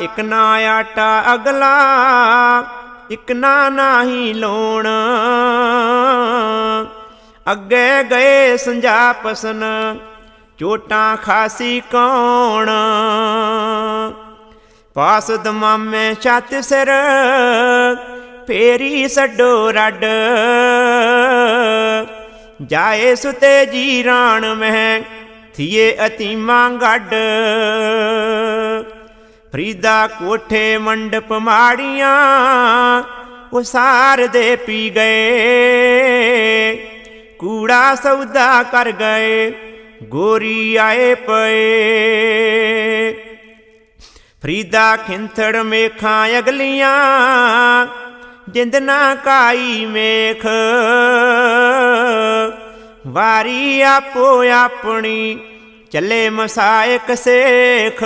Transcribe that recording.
ਇਕ ਨਾ ਆਟਾ ਅਗਲਾ, ਇਕ ਨਾ ਨਾਹੀ ਲੋਣ। ਅੱਗੇ ਗਏ ਸੰਜਾ ਪਸਨ ਚੋਟਾਂ ਖਾਸੀ ਕੌਣ। ਪਾਸ ਦਮਾਮੇ ਛੱਤ ਸਿਰ, ਫੇਰੀ ਛੱਡੋ ਰੱਡ। ਜਾਏ ਸੁਤੇ ਜੀ ਰਾਣ ਮਹਿ ਥੀਏ ਅਤੀਮਾਂ ਗੱਡ। ਫਰੀਦਾ ਕੋਠੇ ਮੰਡਪ ਮਾੜੀਆਂ, ਉਹ ਸਾਰ ਦੇ ਪੀ ਗਏ। ਕੂੜਾ ਸੌਦਾ ਕਰ ਗਏ, ਗੋਰੀ ਆਏ ਪਏ। ਫਰੀਦਾ ਖਿੰਥੜ ਮੇਖਾਂ ਅਗਲੀਆਂ, ਜਿੰਦ ਨਾ ਕਾਈ ਮੇਖ। ਵਾਰੀ ਆਪੋ ਆਪਣੀ, ਚੱਲੇ ਮਸਾਇਕ ਸੇਖ।